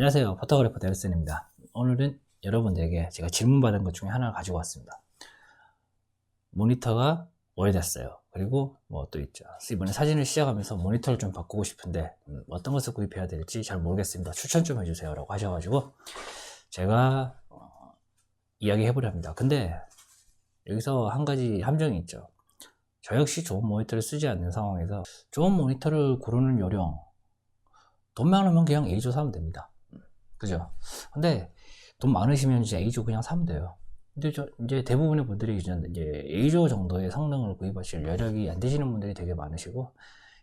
안녕하세요. 포토그래퍼 데르슨입니다. 오늘은 여러분들에게 제가 질문받은 것 중에 하나를 가지고 왔습니다. 모니터가 오래됐어요. 그리고 뭐 또 있죠. 이번에 사진을 시작하면서 모니터를 좀 바꾸고 싶은데 음, 어떤 것을 구입해야 될지 잘 모르겠습니다. 추천 좀 해주세요. 라고 하셔가지고 제가 어, 이야기해보려 합니다. 근데 여기서 한 가지 함정이 있죠. 저 역시 좋은 모니터를 쓰지 않는 상황에서 좋은 모니터를 고르는 요령 돈 많으면 그냥 A조 사면 됩니다. 그죠? 근데 돈 많으시면 이제 A조 그냥 사면 돼요. 근데 저 이제 대부분의 분들이 이제 A조 정도의 성능을 구입하실 여력이 안 되시는 분들이 되게 많으시고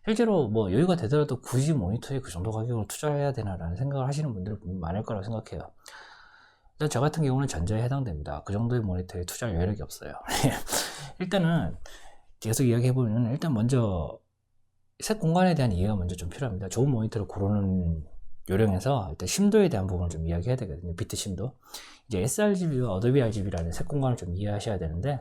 실제로 뭐 여유가 되더라도 굳이 모니터에 그 정도 가격을 투자해야 되나라는 생각을 하시는 분들이 많을 거라고 생각해요. 일단 저 같은 경우는 전자에 해당됩니다. 그 정도의 모니터에 투자할 여력이 없어요. 일단은 계속 이야기해 보면 일단 먼저 색 공간에 대한 이해가 먼저 좀 필요합니다. 좋은 모니터를 고르는 요령에서 일단 심도에 대한 부분을 좀 이야기해야 되거든요. 비트 심도. 이제 sRGB와 어도비 RGB라는 색 공간을 좀 이해하셔야 되는데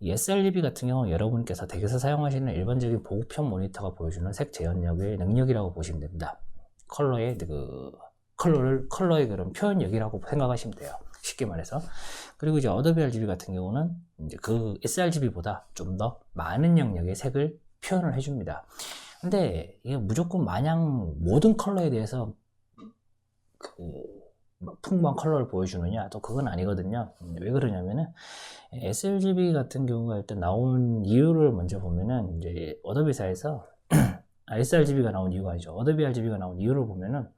이 sRGB 같은 경우 여러분께서 댁에서 사용하시는 일반적인 보급형 모니터가 보여주는 색 재현력의 능력이라고 보시면 됩니다. 컬러의 그 컬러를 컬러의 그런 표현력이라고 생각하시면 돼요. 쉽게 말해서. 그리고 이제 어도비 RGB 같은 경우는 이제 그 sRGB보다 좀 더 많은 영역의 색을 표현을 해줍니다. 근데 이게 무조건 마냥 모든 컬러에 대해서 그 풍부한 컬러를 보여주느냐 또 그건 아니거든요. 음, 왜 그러냐면은 sRGB 같은 경우가 일단 나온 이유를 먼저 보면은 이제 어도비사에서 아, sRGB가 나온 이유가 아니죠. 어도비 RGB가 나온 이유를 보면은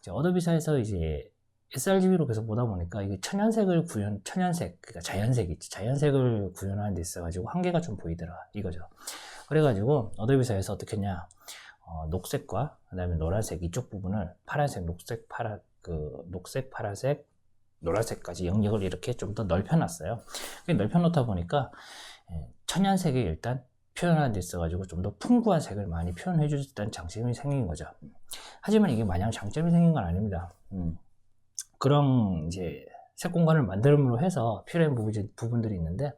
이제 어도비사에서 이제 sRGB로 계속 보다 보니까 이게 천연색을 구현, 천연색, 그러니까 자연색 있지. 자연색을 구현하는 데 있어 가지고 한계가 좀 보이더라. 이거죠. 그래가지고 어도비사에서 어떻게 했냐. 어, 녹색과 그다음에 노란색 이쪽 부분을 파란색, 녹색, 파란, 그 녹색, 파란색, 노란색까지 영역을 이렇게 좀 더 넓혀놨어요. 넓혀놓다 보니까 예, 천연색이 일단 표현하는 데 있어가지고 좀 더 풍부한 색을 많이 표현해 주셨다는 장점이 생긴 거죠. 하지만 이게 마냥 장점이 생긴 건 아닙니다. 음. 그런 이제 색 공간을 만듦으로 해서 필요한 부분, 부분들이 있는데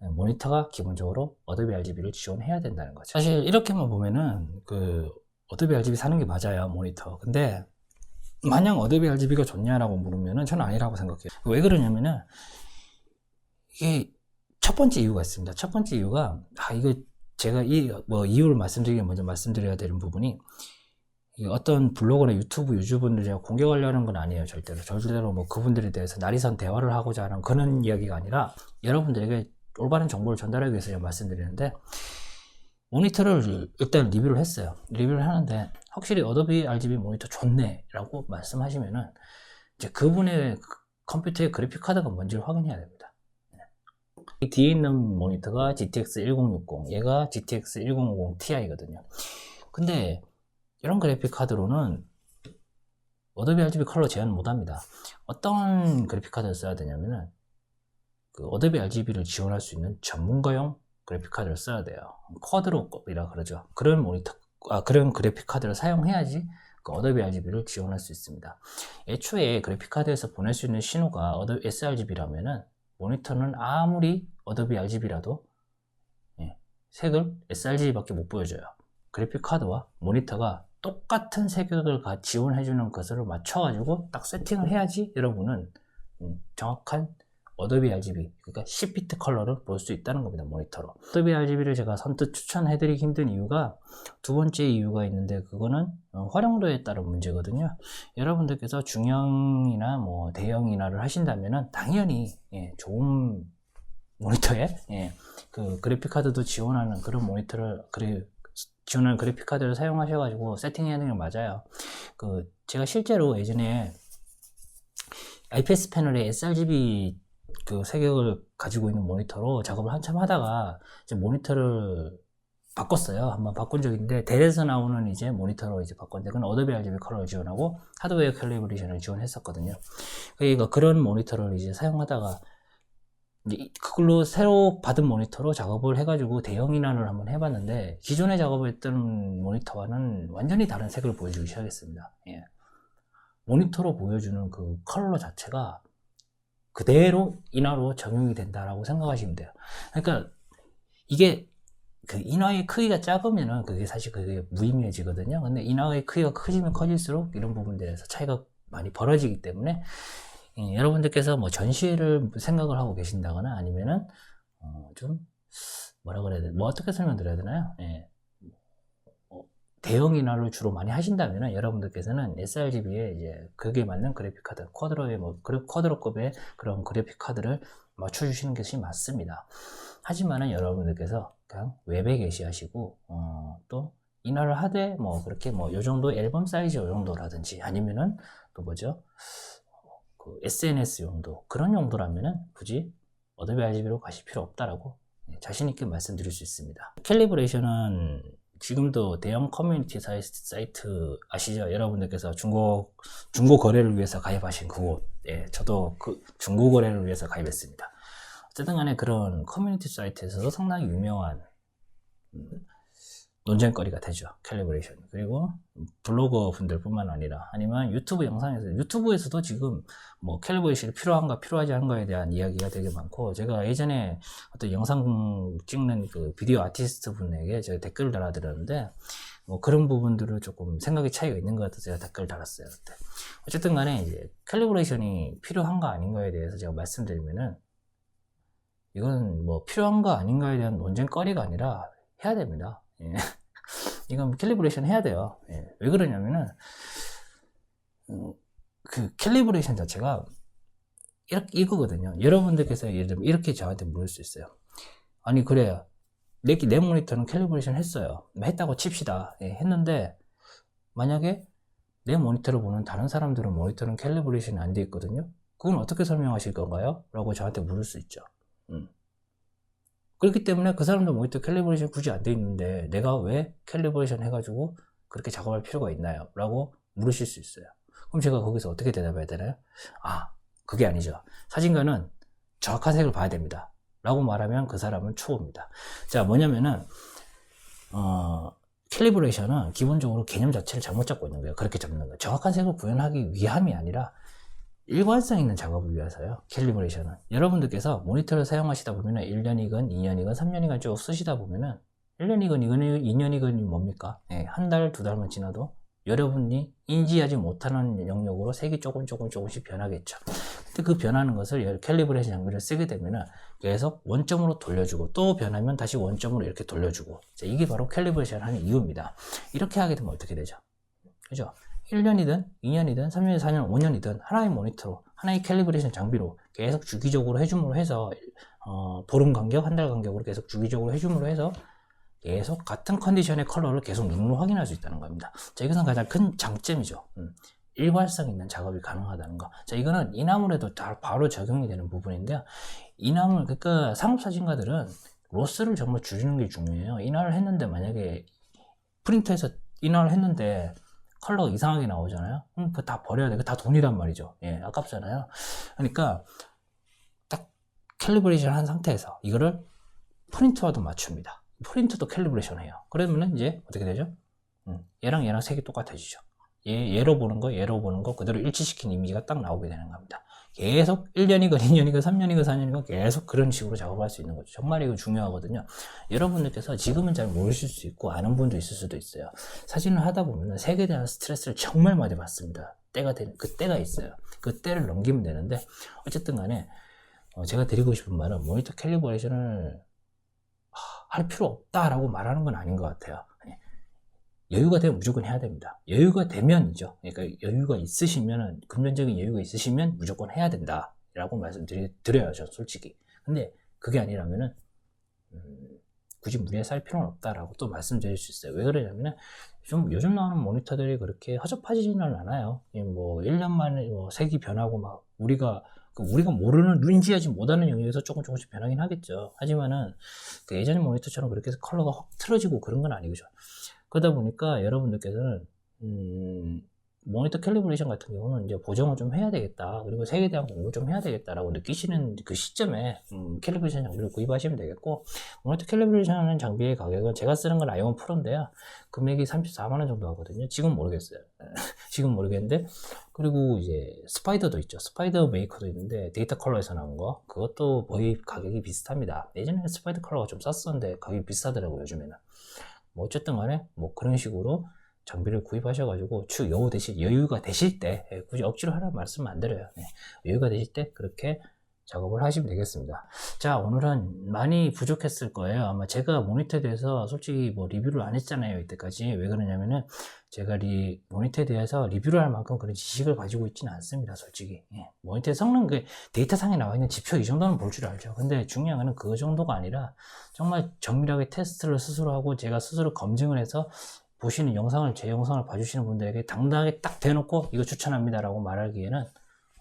모니터가 기본적으로 어도비 RGB를 지원해야 된다는 거죠. 사실 이렇게만 보면은 그 어도비 RGB 사는 게 맞아요 모니터. 근데 마냥 어도비 RGB가 좋냐라고 물으면은 저는 아니라고 생각해요. 왜 그러냐면은 이게 첫 번째 이유가 있습니다. 첫 번째 이유가 아 이거 제가 이 뭐 이유를 말씀드리기 먼저 말씀드려야 되는 부분이 어떤 블로그나 유튜브 유저분들 제가 공격하려는 건 아니에요 절대로 절대로 뭐 그분들에 대해서 날이선 대화를 하고자 하는 그런 이야기가 아니라 여러분들에게 올바른 정보를 전달하기 위해서 제가 말씀드리는데 모니터를 일단 리뷰를 했어요. 리뷰를 하는데 확실히 어도비 RGB 모니터 좋네 라고 말씀하시면은 이제 그분의 컴퓨터의 그래픽 카드가 뭔지를 확인해야 됩니다. 이 뒤에 있는 모니터가 GTX 1060 얘가 GTX 1050 Ti거든요. 근데 이런 그래픽 카드로는 어도비 RGB 컬러 제한 못합니다. 어떤 그래픽 카드를 써야 되냐면은 그 어도비 RGB를 지원할 수 있는 전문가용 그래픽 카드를 써야 돼요. 쿼드로이라 그러죠. 그런 모니터, 아 그런 그래픽 카드를 사용해야지 그 어도비 RGB를 지원할 수 있습니다. 애초에 그래픽 카드에서 보낼 수 있는 신호가 어도비 sRGB라면은 모니터는 아무리 어도비 RGB라도 예, 색을 sRGB밖에 못 보여줘요. 그래픽 카드와 모니터가 똑같은 색역을 지원해주는 것으로 맞춰가지고 딱 세팅을 해야지 여러분은 음, 정확한 어도비 RGB 그러니까 10비트 컬러를 볼 수 있다는 겁니다 모니터로 어도비 RGB를 제가 선뜻 추천해드리기 힘든 이유가 두 번째 이유가 있는데 그거는 어, 활용도에 따른 문제거든요 여러분들께서 중형이나 뭐 대형이나를 하신다면 당연히 예, 좋은 모니터에 예, 그 그래픽 카드도 지원하는 그런 모니터를 그래 지원하는 그래픽 카드를 사용하셔가지고 세팅해야 되는 게 맞아요. 그 제가 실제로 예전에 IPS 패널에 sRGB 그 색역을 가지고 있는 모니터로 작업을 한참 하다가 이제 모니터를 바꿨어요. 한번 바꾼 적이 있는데 델에서 나오는 이제 모니터로 이제 바꿨는데 그건 어도비 RGB 컬러를 지원하고 하드웨어 캘리브레이션을 지원했었거든요. 그러니까 그런 모니터를 이제 사용하다가 그걸로 새로 받은 모니터로 작업을 해가지고 대형 인환을 한번 해봤는데 기존에 작업했던 모니터와는 완전히 다른 색을 보여주기 시작했습니다. 예. 모니터로 보여주는 그 컬러 자체가 그대로 인화로 적용이 된다라고 생각하시면 돼요. 그러니까 이게 그 인화의 크기가 작으면은 그게 사실 그게 무의미해지거든요. 근데 인화의 크기가 커지면 커질수록 이런 부분들에서 차이가 많이 벌어지기 때문에 예, 여러분들께서 뭐 전시를 생각을 하고 계신다거나 아니면은 어, 좀 뭐라 그래야 돼? 뭐 어떻게 설명드려야 되나요? 예. 어, 대형 인화를 주로 많이 하신다면 여러분들께서는 sRGB에 이제 그게 맞는 그래픽 카드, 쿼드로의 뭐 그래- 쿼드로급의 그런 그래픽 카드를 맞춰주시는 것이 맞습니다. 하지만은 여러분들께서 그냥 웹에 게시하시고 어, 또 인화를 하되 뭐 그렇게 뭐 요 정도 앨범 사이즈 요 정도라든지 아니면은 또 뭐죠? 그 SNS 용도 그런 용도라면은 굳이 어도비 RGB로 가실 필요 없다라고 네, 자신 있게 말씀드릴 수 있습니다. 캘리브레이션은 지금도 대형 커뮤니티 사이- 사이트 아시죠? 여러분들께서 중고 중고 거래를 위해서 가입하신 그곳, 예, 저도 그 중고 거래를 위해서 가입했습니다. 어쨌든 간에 그런 커뮤니티 사이트에서도 상당히 유명한 음, 논쟁거리가 되죠. 캘리브레이션. 그리고 블로거 분들뿐만 아니라 아니면 유튜브 영상에서 유튜브에서도 지금 뭐 캘리브레이션이 필요한가 필요하지 않은가에 대한 이야기가 되게 많고 제가 예전에 어떤 영상 찍는 그 비디오 아티스트 분에게 제가 댓글을 달아드렸는데 뭐 그런 부분들을 조금 생각의 차이가 있는 것 같아서 제가 댓글 달았어요 그때 어쨌든 간에 이제 캘리브레이션이 필요한가 아닌가에 대해서 제가 말씀드리면은 이건 뭐 필요한가 아닌가에 대한 논쟁거리가 아니라 해야 됩니다. 예. 이건 캘리브레이션 해야 돼요. 예. 왜 그러냐면은 음, 그 캘리브레이션 자체가 이렇게 이거거든요. 여러분들께서 예를 들면 이렇게 저한테 물을 수 있어요. 아니 그래요. 내, 내 모니터는 캘리브레이션 했어요. 했다고 칩시다. 예, 했는데 만약에 내 모니터를 보는 다른 사람들은 모니터는 캘리브레이션이 안 돼 있거든요. 그건 어떻게 설명하실 건가요? 라고 저한테 물을 수 있죠. 음. 그렇기 때문에 그 사람도 모니터 캘리브레이션 굳이 안 돼 있는데 내가 왜 캘리브레이션 해가지고 그렇게 작업할 필요가 있나요? 라고 물으실 수 있어요. 그럼 제가 거기서 어떻게 대답해야 되나요? 아, 그게 아니죠. 사진가는 정확한 색을 봐야 됩니다. 라고 말하면 그 사람은 초보입니다. 자, 뭐냐면은, 어, 캘리브레이션은 기본적으로 개념 자체를 잘못 잡고 있는 거예요. 그렇게 잡는 거예요. 정확한 색을 구현하기 위함이 아니라 일관성 있는 작업을 위해서요. 캘리브레이션은. 여러분들께서 모니터를 사용하시다 보면은 1년이건 2년이건 3년이건 쭉 쓰시다 보면은 1년이건 2년, 2년이건 뭡니까? 예, 한 달, 두 달만 지나도 여러분이 인지하지 못하는 영역으로 색이 조금 조금 조금씩 변하겠죠. 근데 그 변하는 것을 캘리브레이션 장비를 쓰게 되면은 계속 원점으로 돌려주고 또 변하면 다시 원점으로 이렇게 돌려주고 자, 이게 바로 캘리브레이션 하는 이유입니다. 이렇게 하게 되면 어떻게 되죠? 그죠? 1년이든 2년이든 3년이든 4년, 5년이든 하나의 모니터로 하나의 캘리브레이션 장비로 계속 주기적으로 해줌으로 해서 어, 보름 간격, 한 달 간격으로 계속 주기적으로 해줌으로 해서 계속 같은 컨디션의 컬러를 계속 눈으로 확인할 수 있다는 겁니다. 자, 이것은 가장 큰 장점이죠. 음, 일괄성 있는 작업이 가능하다는 거. 자, 이거는 이나물에도 다 바로 적용이 되는 부분인데요. 이나물, 그러니까 상업사진가들은 로스를 정말 줄이는 게 중요해요. 인화를 했는데 만약에 프린터에서 인화를 했는데 컬러가 이상하게 나오잖아요. 그럼 그거 다 버려야 돼. 그거 다 돈이란 말이죠. 예, 아깝잖아요. 그러니까 딱 캘리브레이션 한 상태에서 이거를 프린터와도 맞춥니다. 프린터도 캘리브레이션 해요. 그러면은 이제 어떻게 되죠? 음, 얘랑 얘랑 색이 똑같아지죠. 얘, 얘로 보는 거, 얘로 보는 거 그대로 일치시킨 이미지가 딱 나오게 되는 겁니다. 계속 1년이건 2년이건 3년이건 4년이건 계속 그런 식으로 작업할 수 있는 거죠. 정말 이거 중요하거든요. 여러분들께서 지금은 잘 모르실 수 있고 아는 분도 있을 수도 있어요. 사진을 하다 보면 색에 대한 스트레스를 정말 많이 받습니다. 때가 되는 그 때가 있어요. 그 때를 넘기면 되는데 어쨌든 간에 어, 제가 드리고 싶은 말은 모니터 캘리브레이션을 할 필요 없다라고 말하는 건 아닌 것 같아요. 예. 여유가 되면 무조건 해야 됩니다. 여유가 되면이죠. 그러니까 여유가 있으시면 금전적인 여유가 있으시면 무조건 해야 된다 라고 말씀드려요. 저 솔직히. 근데 그게 아니라면은 음, 굳이 무리해 살 필요는 없다라고 또 말씀드릴 수 있어요. 왜 그러냐면은 좀 요즘 나오는 모니터들이 그렇게 허접하지는 않아요. 이뭐 1년 만에 뭐 색이 변하고 막 우리가 그 우리가 모르는 인지하지 못하는 영역에서 조금 조금씩 변하긴 하겠죠. 하지만은 그 예전 모니터처럼 그렇게 해서 컬러가 확 틀어지고 그런 건 아니죠. 그러다 보니까 여러분들께서는 음, 모니터 캘리브레이션 같은 경우는 이제 보정을 좀 해야 되겠다. 그리고 색에 대한 공부 좀 해야 되겠다라고 느끼시는 그 시점에 음, 캘리브레이션 장비를 구입하시면 되겠고 모니터 캘리브레이션 장비의 가격은 제가 쓰는 건 아이온 프로인데요. 금액이 34만 원 정도 하거든요. 지금 모르겠어요. 지금 모르겠는데 그리고 이제 스파이더도 있죠. 스파이더 메이커도 있는데 데이터 컬러에서 나온 거 그것도 거의 가격이 비슷합니다. 예전에 스파이더 컬러가 좀 쌌었는데 가격이 비싸더라고요. 요즘에는. 뭐 어쨌든 간에 뭐 그런 식으로 장비를 구입하셔가지고 추 여유 되실 여유가 되실 때 예, 굳이 억지로 하라는 말씀 안 드려요. 네, 여유가 되실 때 그렇게 작업을 하시면 되겠습니다. 자 오늘은 많이 부족했을 거예요. 아마 제가 모니터에 대해서 솔직히 뭐 리뷰를 안 했잖아요 이때까지 왜 그러냐면은 제가 리 모니터에 대해서 리뷰를 할 만큼 그런 지식을 가지고 있지는 않습니다. 솔직히 예, 모니터의 성능 그 데이터 상에 나와 있는 지표 이 정도는 볼 줄 알죠. 근데 중요한 거는 그 정도가 아니라 정말 정밀하게 테스트를 스스로 하고 제가 스스로 검증을 해서 보시는 영상을 제 영상을 봐주시는 분들에게 당당하게 딱 대놓고 이거 추천합니다 라고 말하기에는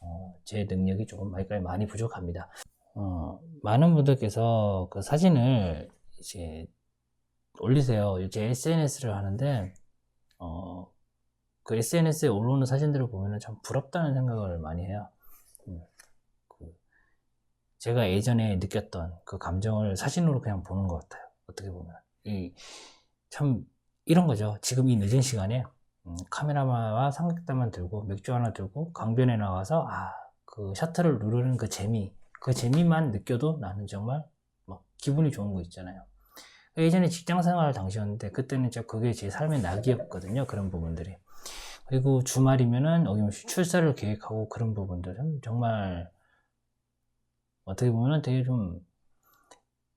어, 제 능력이 조금 많이, 부족합니다. 어, 많은 분들께서 그 사진을 이제 올리세요. 제 SNS를 하는데 어, 그 SNS에 올라오는 사진들을 보면 참 부럽다는 생각을 많이 해요. 음, 그 제가 예전에 느꼈던 그 감정을 사진으로 그냥 보는 것 같아요. 어떻게 보면. 이, 참, 이런 거죠. 지금 이 늦은 시간에 음, 카메라와 삼각대만 들고 맥주 하나 들고 강변에 나가서 아, 그 셔터를 누르는 그 재미, 그 재미만 느껴도 나는 정말 막 기분이 좋은 거 있잖아요. 예전에 직장 생활 당시였는데 그때는 진짜 그게 제 삶의 낙이었거든요. 그런 부분들이. 그리고 주말이면은 어김없이 출사를 계획하고 그런 부분들은 정말 어떻게 보면은 되게 좀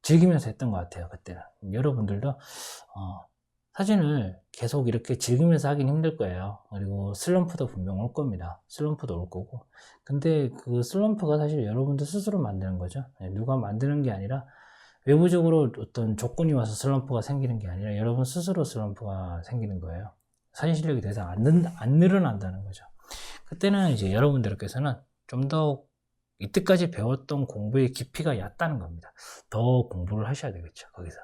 즐기면서 했던 것 같아요. 그때는. 여러분들도 어, 사진을 계속 이렇게 즐기면서 하긴 힘들 거예요. 그리고 슬럼프도 분명 올 겁니다. 슬럼프도 올 거고. 근데 그 슬럼프가 사실 여러분들 스스로 만드는 거죠. 네, 누가 만드는 게 아니라 외부적으로 어떤 조건이 와서 슬럼프가 생기는 게 아니라 여러분 스스로 슬럼프가 생기는 거예요. 사진 실력이 더 이상 안, 는, 안 늘어난다는 거죠. 그때는 이제 여러분들께서는 좀 더 이때까지 배웠던 공부의 깊이가 얕다는 겁니다. 더 공부를 하셔야 되겠죠, 거기서.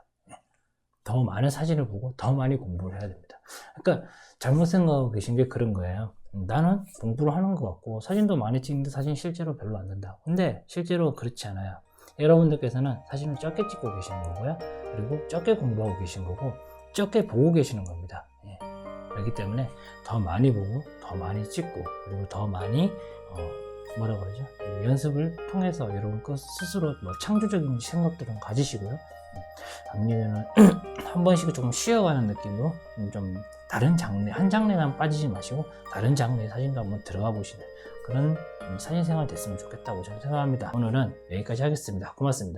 더 많은 사진을 보고 더 많이 공부를 해야 됩니다. 그러니까 잘못 생각하고 계신 게 그런 거예요. 나는 공부를 하는 것 같고 사진도 많이 찍는데 사진 실제로 별로 안 된다. 근데 실제로 그렇지 않아요. 여러분들께서는 사진을 적게 찍고 계시는 거고요. 그리고 적게 공부하고 계신 거고 적게 보고 계시는 겁니다. 예. 그렇기 때문에 더 많이 보고 더 많이 찍고 그리고 더 많이 어, 뭐라 그러죠? 연습을 통해서 여러분 그 스스로 뭐 창조적인 생각들은 가지시고요. 아니면은 한 번씩 조금 쉬어가는 느낌으로 좀 다른 장르 한 장르에만 빠지지 마시고 다른 장르의 사진도 한번 들어가 보시는 그런 사진 생활 됐으면 좋겠다고 저는 생각합니다. 오늘은 여기까지 하겠습니다. 고맙습니다.